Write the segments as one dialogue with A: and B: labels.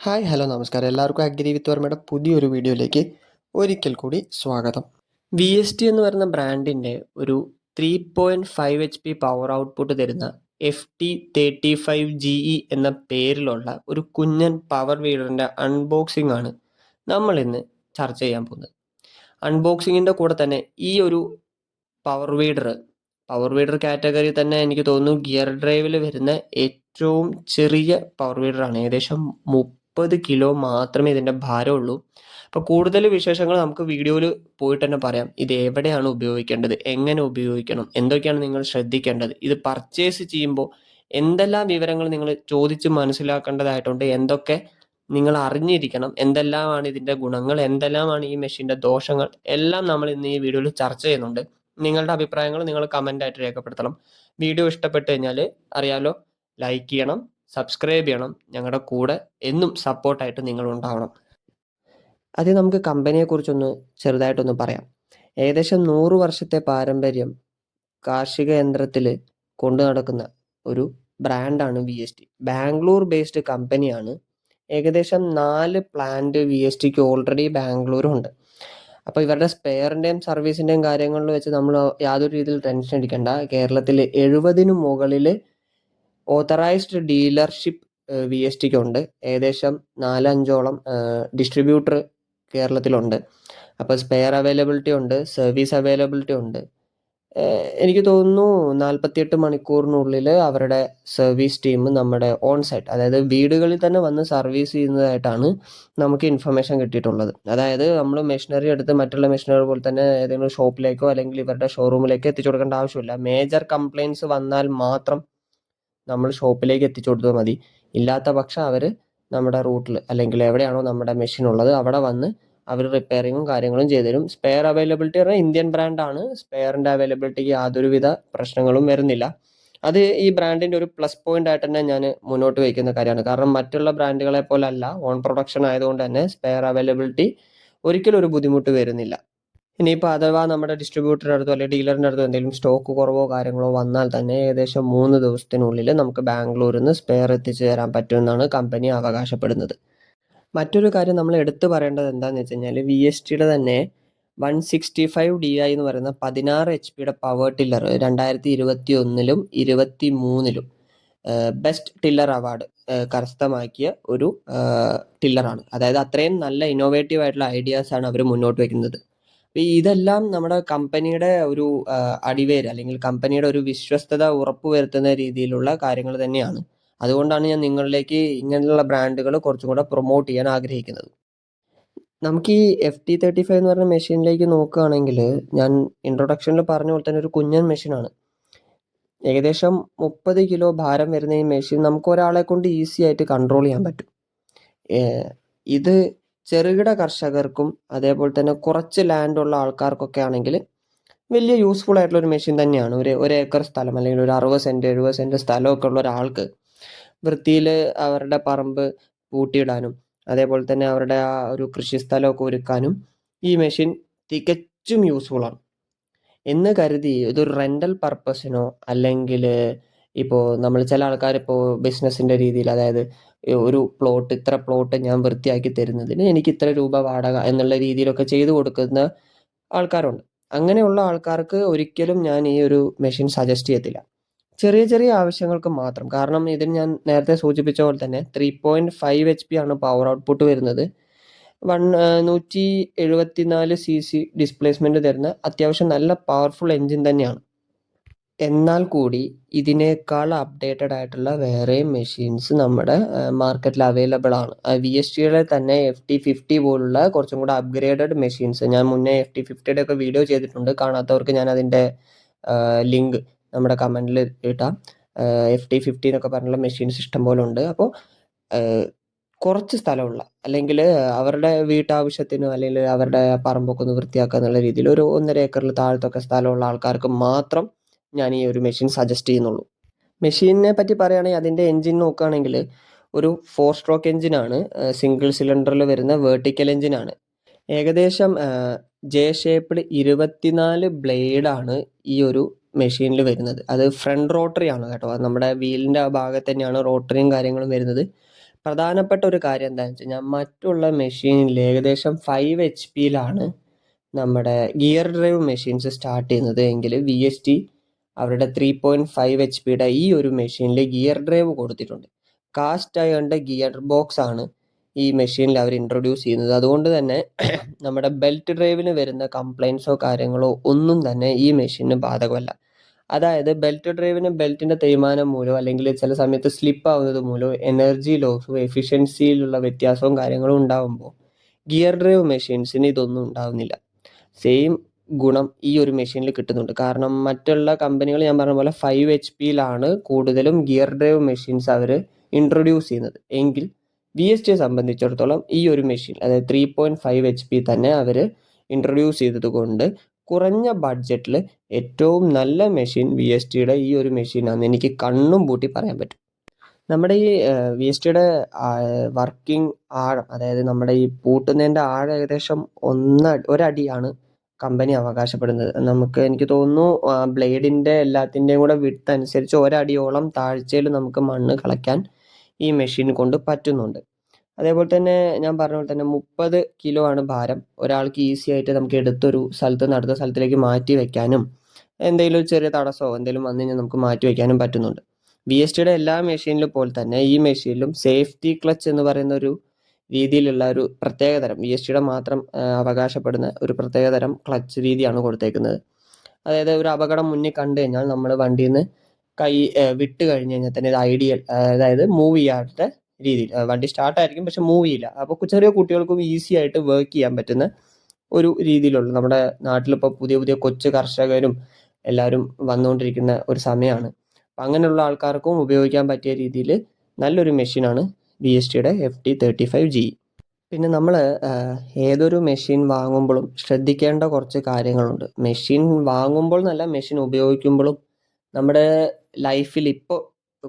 A: Hi hello നമസ്കാരം. എല്ലാവർക്കും agree with വർമ്മയുടെ പുതിയൊരു വീഡിയോയിലേക്ക് ഒരിക്കൽ കൂടി സ്വാഗതം. വി എസ് ടി എന്ന് പറയുന്ന ബ്രാൻഡിന്റെ ഒരു three point five H P power output തരുന്ന F T thirty five G E എന്ന പേരിലുള്ള ഒരു കുഞ്ഞൻ പവർ വീഡറിന്റെ അൺബോക്സിംഗ് ആണ് നമ്മൾ ഇന്ന് ചർച്ച ചെയ്യാൻ പോകുന്നത്. അൺബോക്സിങ്ങിന്റെ കൂടെ തന്നെ ഈ ഒരു power weeder power weeder category തന്നെ എനിക്ക് തോന്നുന്നു ഗിയർ ഡ്രൈവിൽ വരുന്ന ഏറ്റവും ചെറിയ പവർ വീഡറാണ് ഏകദേശം മുപ്പത് കിലോ മാത്രമേ ഇതിന്റെ ഭാരമുള്ളൂ. അപ്പോൾ കൂടുതൽ വിശേഷങ്ങൾ നമുക്ക് വീഡിയോയിൽ പോയിട്ട് തന്നെ പറയാം. ഇത് എവിടെയാണ് ഉപയോഗിക്കേണ്ടത്? എങ്ങനെ ഉപയോഗിക്കണം? എന്തൊക്കെയാണ് നിങ്ങൾ ശ്രദ്ധിക്കേണ്ടത്? ഇത് പർച്ചേസ് ചെയ്യുമ്പോൾ എന്തെല്ലാം വിവരങ്ങൾ നിങ്ങൾ ചോദിച്ച് മനസ്സിലാക്കേണ്ടതായിട്ടുണ്ട്? എന്തൊക്കെ നിങ്ങൾ അറിഞ്ഞിരിക്കണം? എന്തെല്ലാമാണ് ഇതിന്റെ ഗുണങ്ങൾ? എന്തെല്ലാമാണ് ഈ മെഷീന്റെ ദോഷങ്ങൾ? എല്ലാം നമ്മൾ ഇന്ന് ഈ വീഡിയോയിൽ ചർച്ച ചെയ്യുന്നുണ്ട്. നിങ്ങളുടെ അഭിപ്രായങ്ങൾ നിങ്ങൾ കമന്റായിട്ട് രേഖപ്പെടുത്തണം. വീഡിയോ ഇഷ്ടപ്പെട്ട് കഴിഞ്ഞാൽ അറിയാലോ ലൈക്ക് ചെയ്യണം. സബ്സ്ക്രൈബ് ചെയ്യണം. ഞങ്ങളുടെ കൂടെ എന്നും സപ്പോർട്ടായിട്ട് നിങ്ങൾ ഉണ്ടാവണം ആദ്യം നമുക്ക് കമ്പനിയെക്കുറിച്ചൊന്ന് ചെറുതായിട്ടൊന്ന് പറയാം. ഏകദേശം നൂറ് വർഷത്തെ പാരമ്പര്യം കാർഷിക യന്ത്രത്തിൽ കൊണ്ടു നടക്കുന്ന ഒരു ബ്രാൻഡാണ് V S T Bangalore based കമ്പനിയാണ് ഏകദേശം നാല് പ്ലാന്റ് വി എസ് ടിക്ക് ഓൾറെഡി ബാംഗ്ലൂരും ഉണ്ട് അപ്പോൾ ഇവരുടെ സ്പെയറിന്റെയും സർവീസിന്റെയും കാര്യങ്ങളിൽ വെച്ച് നമ്മൾ യാതൊരു രീതിയിൽ ടെൻഷൻ അടിക്കേണ്ട. കേരളത്തിൽ എഴുപതിനു മുകളിൽ ഓത്തറൈസ്ഡ് ഡീലർഷിപ്പ് വി എസ് ടിക്ക് ഉണ്ട്. ഏകദേശം നാലഞ്ചോളം ഡിസ്ട്രിബ്യൂട്ടർ കേരളത്തിലുണ്ട്. അപ്പോൾ സ്പെയർ അവൈലബിലിറ്റി ഉണ്ട് സർവീസ് അവൈലബിലിറ്റി ഉണ്ട്. എനിക്ക് തോന്നുന്നു നാൽപ്പത്തിയെട്ട് മണിക്കൂറിനുള്ളിൽ അവരുടെ സർവീസ് ടീം നമ്മുടെ ഓൺ സൈറ്റ് അതായത് വീടുകളിൽ തന്നെ വന്ന് സർവീസ് ചെയ്യുന്നതായിട്ടാണ് നമുക്ക് ഇൻഫർമേഷൻ കിട്ടിയിട്ടുള്ളത്. അതായത് നമ്മൾ മെഷീനറി എടുത്ത് മറ്റുള്ള മെഷീനറി പോലെ തന്നെ ഏതെങ്കിലും ഷോപ്പിലേക്കോ അല്ലെങ്കിൽ ഇവരുടെ ഷോറൂമിലേക്കോ എത്തിച്ചു കൊടുക്കേണ്ട ആവശ്യമില്ല. മേജർ കംപ്ലയിൻസ് വന്നാൽ മാത്രം നമ്മൾ ഷോപ്പിലേക്ക് എത്തിച്ചു കൊടുത്താൽ മതി. ഇല്ലാത്ത പക്ഷം അവർ നമ്മുടെ റൂട്ടിൽ അല്ലെങ്കിൽ എവിടെയാണോ നമ്മുടെ മെഷീൻ ഉള്ളത് അവിടെ വന്ന് അവർ റിപ്പയറിങ്ങും കാര്യങ്ങളും ചെയ്തു തരും. സ്പെയർ അവൈലബിലിറ്റി പറഞ്ഞാൽ ഇന്ത്യൻ ബ്രാൻഡാണ് സ്പെയറിന്റെ അവൈലബിലിറ്റിക്ക് യാതൊരുവിധ പ്രശ്നങ്ങളും വരുന്നില്ല. അത് ഈ ബ്രാൻഡിന്റെ ഒരു പ്ലസ് പോയിന്റ് ആയിട്ട് തന്നെ ഞാൻ മുന്നോട്ട് വയ്ക്കുന്ന കാര്യമാണ്. കാരണം മറ്റുള്ള ബ്രാൻഡുകളെ പോലെ അല്ല ഓൺ പ്രൊഡക്ഷൻ ആയതുകൊണ്ട് തന്നെ സ്പെയർ അവൈലബിലിറ്റി ഒരിക്കലും ഒരു ബുദ്ധിമുട്ട് വരുന്നില്ല. ഇനിയിപ്പോൾ അഥവാ നമ്മുടെ ഡിസ്ട്രിബ്യൂട്ടറുടെ അടുത്തോ അല്ലെങ്കിൽ ഡീലറിന്റെ അടുത്തോ എന്തെങ്കിലും സ്റ്റോക്ക് കുറവോ കാര്യങ്ങളോ വന്നാൽ തന്നെ ഏകദേശം മൂന്ന് ദിവസത്തിനുള്ളിൽ നമുക്ക് ബാംഗ്ലൂരിൽ നിന്ന് സ്പെയർ എത്തിച്ചു തരാൻ പറ്റുമെന്നാണ് കമ്പനി അവകാശപ്പെടുന്നത്. മറ്റൊരു കാര്യം നമ്മൾ എടുത്തു പറയേണ്ടത് എന്താണെന്ന് വെച്ച് കഴിഞ്ഞാൽ വി എസ് ടിയുടെ തന്നെ one sixty five D I എന്ന് പറയുന്ന പതിനാറ് എച്ച് പിയുടെ പവർ ടില്ലർ രണ്ടായിരത്തി ഇരുപത്തി ഒന്നിലും ഇരുപത്തി മൂന്നിലും ബെസ്റ്റ് ടില്ലർ അവാർഡ് കരസ്ഥമാക്കിയ ഒരു ടില്ലറാണ് അതായത് അത്രയും നല്ല ഇന്നോവേറ്റീവ് ആയിട്ടുള്ള ഐഡിയാസ് ആണ് അവർ മുന്നോട്ട് വയ്ക്കുന്നത് അപ്പോൾ ഇതെല്ലാം നമ്മുടെ കമ്പനിയുടെ ഒരു അടിവേര് അല്ലെങ്കിൽ കമ്പനിയുടെ ഒരു വിശ്വസ്തത ഉറപ്പുവരുത്തുന്ന രീതിയിലുള്ള കാര്യങ്ങൾ തന്നെയാണ്. അതുകൊണ്ടാണ് ഞാൻ നിങ്ങളിലേക്ക് ഇങ്ങനെയുള്ള ബ്രാൻഡുകൾ കുറച്ചും കൂടെ പ്രൊമോട്ട് ചെയ്യാൻ ആഗ്രഹിക്കുന്നത്. നമുക്ക് ഈ എഫ് ടി തേർട്ടി ഫൈവ് എന്ന് പറഞ്ഞ മെഷീനിലേക്ക് നോക്കുകയാണെങ്കിൽ ഞാൻ ഇൻട്രൊഡക്ഷനിൽ പറഞ്ഞ പോലെ തന്നെ ഒരു കുഞ്ഞൻ മെഷീനാണ്. ഏകദേശം മുപ്പത് കിലോ ഭാരം വരുന്ന ഈ മെഷീൻ നമുക്ക് ഒരാളെ കൊണ്ട് ഈസി ആയിട്ട് കൺട്രോൾ ചെയ്യാൻ പറ്റും. ഇത് ചെറുകിട കർഷകർക്കും അതേപോലെ തന്നെ കുറച്ച് ലാൻഡ് ഉള്ള ആൾക്കാർക്കൊക്കെ ആണെങ്കിൽ വലിയ യൂസ്ഫുൾ ആയിട്ടുള്ള ഒരു മെഷീൻ തന്നെയാണ്. ഒരു ഒരു ഏക്കർ സ്ഥലം അല്ലെങ്കിൽ ഒരു അറുപത് സെന്റ് എഴുപത് സെന്റ് സ്ഥലമൊക്കെ ഉള്ള ഒരാൾക്ക് വൃത്തിയിൽ അവരുടെ പറമ്പ് പൂട്ടിയിടാനും അതേപോലെ തന്നെ അവരുടെ ആ ഒരു കൃഷി സ്ഥലമൊക്കെ ഒരുക്കാനും ഈ മെഷീൻ തികച്ചും യൂസ്ഫുൾ ആണ്. എന്ന് കരുതി ഇതൊരു റെന്റൽ പർപ്പസിനോ അല്ലെങ്കിൽ ഇപ്പോൾ നമ്മൾ ചില ആൾക്കാർ ഇപ്പോൾ ബിസിനസ്സിന്റെ രീതിയിൽ അതായത് ഒരു പ്ലോട്ട് ഇത്ര പ്ലോട്ട് ഞാൻ വൃത്തിയാക്കി തരുന്നതിന് എനിക്ക് ഇത്ര രൂപ വാടക എന്നുള്ള രീതിയിലൊക്കെ ചെയ്തു കൊടുക്കുന്ന ആൾക്കാരുണ്ട്. അങ്ങനെയുള്ള ആൾക്കാർക്ക് ഒരിക്കലും ഞാൻ ഈ ഒരു മെഷീൻ സജസ്റ്റ് ചെയ്യത്തില്ല. ചെറിയ ചെറിയ ആവശ്യങ്ങൾക്ക് മാത്രം. കാരണം ഇതിന് ഞാൻ നേരത്തെ സൂചിപ്പിച്ച പോലെ തന്നെ three point five H P ആണ് പവർ ഔട്ട്പുട്ട് വരുന്നത്. വൺ നൂറ്റി എഴുപത്തിനാല് സി സി ഡിസ്പ്ലേസ്മെന്റ് തരുന്ന അത്യാവശ്യം നല്ല പവർഫുൾ എൻജിൻ തന്നെയാണ്. എന്നാൽ കൂടി ഇതിനേക്കാൾ അപ്ഡേറ്റഡ് ആയിട്ടുള്ള വേറെയും മെഷീൻസ് നമ്മുടെ മാർക്കറ്റിൽ അവൈലബിൾ ആണ്. വി എസ് ടിയുടെ തന്നെ എഫ് ടി ഫിഫ്റ്റി പോലുള്ള കുറച്ചും കൂടെ അപ്ഗ്രേഡഡ് മെഷീൻസ് ഞാൻ മുന്നേ എഫ് ടി ഫിഫ്റ്റിയുടെ ഒക്കെ വീഡിയോ ചെയ്തിട്ടുണ്ട്. കാണാത്തവർക്ക് ഞാൻ അതിന്റെ ലിങ്ക് നമ്മുടെ കമന്റിൽ ഇട്ടാം. എഫ് ടി ഫിഫ്റ്റി എന്നൊക്കെ പറഞ്ഞുള്ള മെഷീൻസ് ഇഷ്ടം പോലെ ഉണ്ട്. അപ്പോൾ കുറച്ച് സ്ഥലമുള്ള അല്ലെങ്കിൽ അവരുടെ വീട്ടാവശ്യത്തിനോ അല്ലെങ്കിൽ അവരുടെ പറമ്പൊക്കെ ഒന്ന് വൃത്തിയാക്കുക എന്നുള്ള രീതിയിൽ ഒരു ഒന്നര ഏക്കറിൽ താഴത്തൊക്കെ സ്ഥലമുള്ള ആൾക്കാർക്ക് മാത്രം ഞാൻ ഈ ഒരു മെഷീൻ സജസ്റ്റ് ചെയ്യുന്നുള്ളൂ. മെഷീനിനെ പറ്റി പറയുകയാണെങ്കിൽ അതിന്റെ എൻജിൻ നോക്കുകയാണെങ്കിൽ ഒരു ഫോർ സ്ട്രോക്ക് എൻജിനാണ് സിംഗിൾ സിലിണ്ടറിൽ വരുന്ന വേർട്ടിക്കൽ എൻജിനാണ് ഏകദേശം ജെ ഷേപ്പിൽ ഇരുപത്തിനാല് ബ്ലേഡാണ് ഈ ഒരു മെഷീനിൽ വരുന്നത്. അത് ഫ്രണ്ട് റോട്ടറി ആണ് കേട്ടോ. അത് നമ്മുടെ വീലിന്റെ ആ ഭാഗത്ത് തന്നെയാണ് റോട്ടറിയും കാര്യങ്ങളും വരുന്നത്. പ്രധാനപ്പെട്ട ഒരു കാര്യം എന്താണെന്ന് വെച്ച് കഴിഞ്ഞാൽ മറ്റുള്ള മെഷീനിൽ ഏകദേശം ഫൈവ് എച്ച് പിയിലാണ് നമ്മുടെ ഗിയർ ഡ്രൈവ് മെഷീൻസ് സ്റ്റാർട്ട് ചെയ്യുന്നത്. എങ്കിൽ വി എസ് ടി അവരുടെ ത്രീ പോയിന്റ് ഫൈവ് എച്ച് പിയുടെ ഈ ഒരു മെഷീനിൽ ഗിയർ ഡ്രൈവ് കൊടുത്തിട്ടുണ്ട്. കാസ്റ്റ് അയണിന്റെ ഗിയർ ബോക്സ് ആണ് ഈ മെഷീനിൽ അവർ ഇൻട്രൊഡ്യൂസ് ചെയ്യുന്നത്. അതുകൊണ്ട് തന്നെ നമ്മുടെ ബെൽറ്റ് ഡ്രൈവിന് വരുന്ന കംപ്ലൈൻസോ കാര്യങ്ങളോ ഒന്നും തന്നെ ഈ മെഷീനിന് ബാധകമല്ല. അതായത് ബെൽറ്റ് ഡ്രൈവിന് ബെൽറ്റിന്റെ തേയ്മാനം മൂലമോ അല്ലെങ്കിൽ ചില സമയത്ത് സ്ലിപ്പ് ആവുന്നത് മൂലമോ എനർജി ലോസും എഫിഷ്യൻസിയിലുള്ള വ്യത്യാസവും കാര്യങ്ങളും ഉണ്ടാകുമ്പോൾ ഗിയർ ഡ്രൈവ് മെഷീൻസിന് ഇതൊന്നും ഉണ്ടാകുന്നില്ല സെയിം ഗുണം ഈ ഒരു മെഷീനിൽ കിട്ടുന്നുണ്ട്. കാരണം മറ്റുള്ള കമ്പനികൾ ഞാൻ പറഞ്ഞ പോലെ ഫൈവ് എച്ച് പിയിലാണ് കൂടുതലും ഗിയർ ഡ്രൈവ് മെഷീൻസ് അവർ ഇൻട്രൊഡ്യൂസ് ചെയ്യുന്നത്. എങ്കിൽ വി എസ് ടിയെ സംബന്ധിച്ചിടത്തോളം ഈ ഒരു മെഷീൻ അതായത് three point five H P തന്നെ അവർ ഇൻട്രൊഡ്യൂസ് ചെയ്തതുകൊണ്ട് കുറഞ്ഞ ബഡ്ജറ്റിൽ ഏറ്റവും നല്ല മെഷീൻ വി എസ് ടിയുടെ ഈ ഒരു മെഷീനാണെന്ന് എനിക്ക് കണ്ണും പൂട്ടി പറയാൻ പറ്റും. നമ്മുടെ ഈ വി എസ് ടിയുടെ വർക്കിംഗ് ആഴം അതായത് നമ്മുടെ ഈ പൂട്ടുന്നതിന്റെ ആഴം ഏകദേശം ഒന്ന് ഒരടിയാണ് കമ്പനി അവകാശപ്പെടുന്നത്. നമുക്ക് എനിക്ക് തോന്നുന്നു ബ്ലേഡിന്റെ എല്ലാത്തിന്റെയും കൂടെ വിട്ട് അനുസരിച്ച് ഒരടിയോളം താഴ്ചയിൽ നമുക്ക് മണ്ണ് കളയ്ക്കാൻ ഈ മെഷീൻ കൊണ്ട് പറ്റുന്നുണ്ട്. അതേപോലെ തന്നെ ഞാൻ പറഞ്ഞ പോലെ തന്നെ മുപ്പത് കിലോ ആണ് ഭാരം. ഒരാൾക്ക് ഈസി ആയിട്ട് നമുക്ക് എടുത്തൊരു സ്ഥലത്ത് നിന്ന് അടുത്ത സ്ഥലത്തിലേക്ക് മാറ്റി വെക്കാനും എന്തെങ്കിലും ചെറിയ തടസ്സമോ എന്തെങ്കിലും വന്നു കഴിഞ്ഞാൽ നമുക്ക് മാറ്റി വെക്കാനും പറ്റുന്നുണ്ട്. വി എസ് ടിയുടെ എല്ലാ മെഷീനിലും പോലെ തന്നെ ഈ മെഷീനിലും സേഫ്റ്റി ക്ലച്ച് എന്ന് പറയുന്ന ഒരു രീതിയിലുള്ള ഒരു പ്രത്യേകതരം വി എസ് ടിയുടെ മാത്രം അവകാശപ്പെടുന്ന ഒരു പ്രത്യേകതരം ക്ലച്ച് രീതിയാണ് കൊടുത്തേക്കുന്നത്. അതായത് ഒരു അപകടം മുന്നിൽ കണ്ടു കഴിഞ്ഞാൽ നമ്മൾ വണ്ടിയിൽ നിന്ന് കൈ വിട്ട് കഴിഞ്ഞ് കഴിഞ്ഞാൽ തന്നെ ഇത് ഐഡിയൽ അതായത് മൂവ് ചെയ്യാത്ത രീതിയിൽ വണ്ടി സ്റ്റാർട്ടായിരിക്കും പക്ഷെ മൂവ് ചെയ്യില്ല. അപ്പോൾ ചെറിയ കുട്ടികൾക്കും ഈസി ആയിട്ട് വർക്ക് ചെയ്യാൻ പറ്റുന്ന ഒരു രീതിയിലുള്ള നമ്മുടെ നാട്ടിലിപ്പോൾ പുതിയ പുതിയ കൊച്ചു കർഷകരും എല്ലാവരും വന്നുകൊണ്ടിരിക്കുന്ന ഒരു സമയമാണ്. അപ്പം അങ്ങനെയുള്ള ആൾക്കാർക്കും ഉപയോഗിക്കാൻ പറ്റിയ രീതിയിൽ നല്ലൊരു മെഷീനാണ് ബി എസ് ടിയുടെ F T thirty five G പിന്നെ നമ്മൾ ഏതൊരു മെഷീൻ വാങ്ങുമ്പോഴും ശ്രദ്ധിക്കേണ്ട കുറച്ച് കാര്യങ്ങളുണ്ട്. മെഷീൻ വാങ്ങുമ്പോൾ നല്ല മെഷീൻ ഉപയോഗിക്കുമ്പോഴും നമ്മുടെ ലൈഫിൽ ഇപ്പോൾ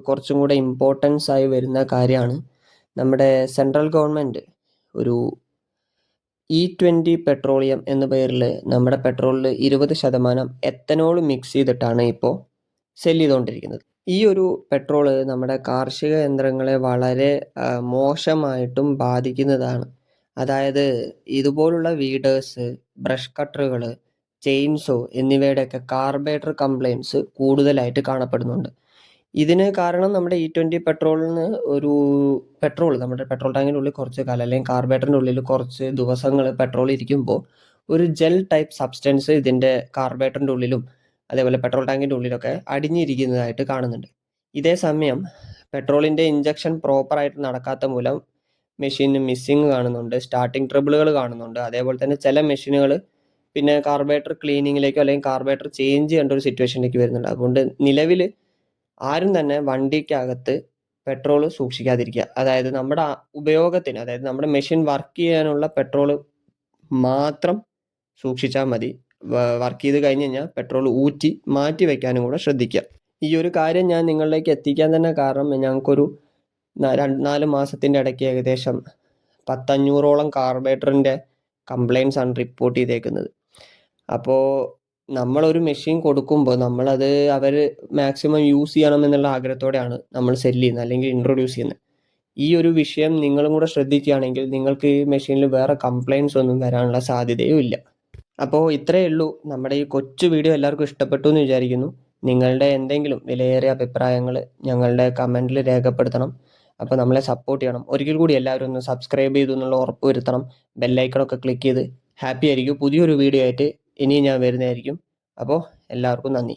A: കുറച്ചും കൂടെ ഇമ്പോർട്ടൻസ് ആയി വരുന്ന കാര്യമാണ് നമ്മുടെ സെൻട്രൽ ഗവൺമെന്റ് ഒരു ഇ ട്വന്റി പെട്രോളിയം എന്ന പേരിൽ നമ്മുടെ പെട്രോളിൽ ഇരുപത് ശതമാനം എത്തനോൾ മിക്സ് ചെയ്തിട്ടാണ് ഇപ്പോൾ സെൽ ചെയ്തുകൊണ്ടിരിക്കുന്നത് ഈ ഒരു പെട്രോൾ നമ്മുടെ കാർഷിക യന്ത്രങ്ങളെ വളരെ മോശമായിട്ടും ബാധിക്കുന്നതാണ്. അതായത് ഇതുപോലുള്ള വീഡേഴ്സ് ബ്രഷ് കട്ടറുകൾ ചെയിൻസോ എന്നിവയുടെയൊക്കെ കാർബേറ്റർ കംപ്ലയിൻസ് കൂടുതലായിട്ട് കാണപ്പെടുന്നുണ്ട്. ഇതിന് കാരണം നമ്മുടെ ഇ ട്വന്റി പെട്രോളിന് ഒരു പെട്രോൾ നമ്മുടെ പെട്രോൾ ടാങ്കിന്റെ ഉള്ളിൽ കുറച്ച് കാലം അല്ലെങ്കിൽ കാർബേറ്ററിന്റെ ഉള്ളിൽ കുറച്ച് ദിവസങ്ങൾ പെട്രോൾ ഇരിക്കുമ്പോൾ ഒരു ജെൽ ടൈപ്പ് സബ്സ്റ്റൻസ് ഇതിന്റെ കാർബേറ്ററിന്റെ ഉള്ളിലും അതേപോലെ പെട്രോൾ ടാങ്കിന്റെ ഉള്ളിലൊക്കെ അടിഞ്ഞിരിക്കുന്നതായിട്ട് കാണുന്നുണ്ട്. ഇതേ സമയം പെട്രോളിന്റെ ഇഞ്ചക്ഷൻ പ്രോപ്പറായിട്ട് നടക്കാത്ത മൂലം മെഷീന് മിസ്സിങ് കാണുന്നുണ്ട് സ്റ്റാർട്ടിങ് ട്രബിളുകൾ കാണുന്നുണ്ട്. അതേപോലെ തന്നെ ചില മെഷീനുകൾ പിന്നെ കാർബേറ്റർ ക്ലീനിങ്ങിലേക്കോ അല്ലെങ്കിൽ കാർബേറ്റർ ചേഞ്ച് ചെയ്യേണ്ട ഒരു സിറ്റുവേഷനിലേക്ക് വരുന്നുണ്ട്. അതുകൊണ്ട് നിലവിൽ ആരും തന്നെ വണ്ടിക്കകത്ത് പെട്രോൾ സൂക്ഷിക്കാതിരിക്കുക. അതായത് നമ്മുടെ ഉപയോഗത്തിന് അതായത് നമ്മുടെ മെഷീൻ വർക്ക് ചെയ്യാനുള്ള പെട്രോൾ മാത്രം സൂക്ഷിച്ചാൽ മതി. വർക്ക് ചെയ്ത് കഴിഞ്ഞ് കഴിഞ്ഞാൽ പെട്രോൾ ഊറ്റി മാറ്റി വെക്കാനും കൂടെ ശ്രദ്ധിക്കുക ഈ ഒരു കാര്യം ഞാൻ നിങ്ങളിലേക്ക് എത്തിക്കാൻ തന്നെ കാരണം ഞങ്ങൾക്കൊരു രണ്ട് നാല് മാസത്തിന്റെ ഇടയ്ക്ക് ഏകദേശം പത്തഞ്ഞൂറോളം കാർബേറ്ററിന്റെ കംപ്ലയിൻസ് ആണ് റിപ്പോർട്ട് ചെയ്തേക്കുന്നത്. അപ്പോൾ നമ്മളൊരു മെഷീൻ കൊടുക്കുമ്പോൾ നമ്മളത് അവർ മാക്സിമം യൂസ് ചെയ്യണം എന്നുള്ള ആഗ്രഹത്തോടെയാണ് നമ്മൾ സെൽ ചെയ്യുന്നത് അല്ലെങ്കിൽ ഇൻട്രൊഡ്യൂസ് ചെയ്യുന്നത്. ഈ ഒരു വിഷയം നിങ്ങളും കൂടെ ശ്രദ്ധിക്കുകയാണെങ്കിൽ നിങ്ങൾക്ക് ഈ മെഷീനിൽ വേറെ കംപ്ലയിൻസ് ഒന്നും വരാനുള്ള സാധ്യതയും ഇല്ല. അപ്പോൾ ഇത്രയേ ഉള്ളൂ. നമ്മുടെ ഈ കൊച്ചു വീഡിയോ എല്ലാവർക്കും ഇഷ്ടപ്പെട്ടു എന്ന് വിചാരിക്കുന്നു. നിങ്ങളുടെ എന്തെങ്കിലും വിലയേറിയ അഭിപ്രായങ്ങൾ ഞങ്ങളുടെ കമന്റിൽ രേഖപ്പെടുത്തണം. അപ്പോൾ നമ്മളെ സപ്പോർട്ട് ചെയ്യണം. ഒരിക്കൽ കൂടി എല്ലാവരും ഒന്ന് സബ്സ്ക്രൈബ് ചെയ്തു എന്നുള്ള ഉറപ്പ് വരുത്തണം. ബെല്ലൈക്കണൊക്കെ ക്ലിക്ക് ചെയ്ത് ഹാപ്പി ആയിരിക്കും. പുതിയൊരു വീഡിയോ ആയിട്ട് ഇനിയും ഞാൻ വരുന്നതായിരിക്കും. അപ്പോൾ എല്ലാവർക്കും നന്ദി.